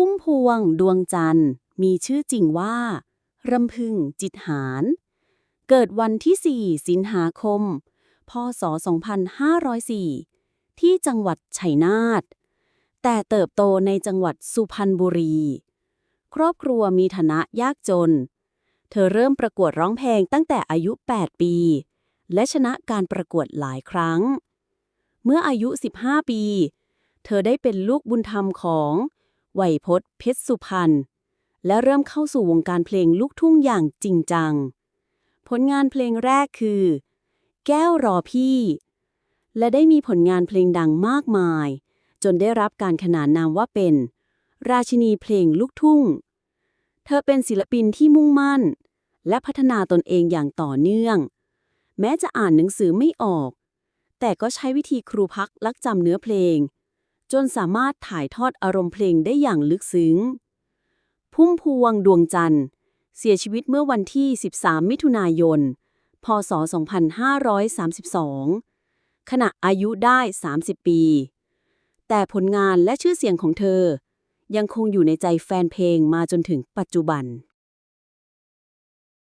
พุ่มพวงดวงจันทร์ มีชื่อจริงว่ารำพึงจิตหาร เกิดวันที่ 4 สิงหาคม พศ 2504 ที่จังหวัดชัยนาท แต่เติบโตในจังหวัดสุพรรณบุรี ครอบครัวมีฐานะยากจน เธอเริ่มประกวดร้องเพลงตั้งแต่อายุ 8 ปี และชนะการประกวดหลายครั้ง เมื่ออายุ 15 ปี เธอได้เป็นลูกบุญธรรมของ ไหวพจน์เพชรสุพรรณและเริ่มเข้าสู่วงการเพลงลูกทุ่งอย่างจริงจัง ผลงานเพลงแรกคือ แก้วรอพี่ และได้มีผลงานเพลงดังมากมาย จนได้รับการขนานนามว่าเป็น ราชินีเพลงลูกทุ่ง เธอเป็นศิลปินที่มุ่งมั่น และพัฒนาตนเองอย่างต่อเนื่อง แม้จะอ่านหนังสือไม่ออก แต่ก็ใช้วิธีครูพักลักจำเนื้อเพลง จนสามารถถ่ายทอดอารมณ์เพลงได้อย่างลึกซึ้ง พุ่มพวงดวงจันทร์ เสียชีวิตเมื่อวันที่ 13 มิถุนายน พศ 2532 ขณะอายุได้ 30 ปี แต่ผลงานและชื่อเสียงของเธอ ยังคงอยู่ในใจแฟนเพลงมาจนถึงปัจจุบัน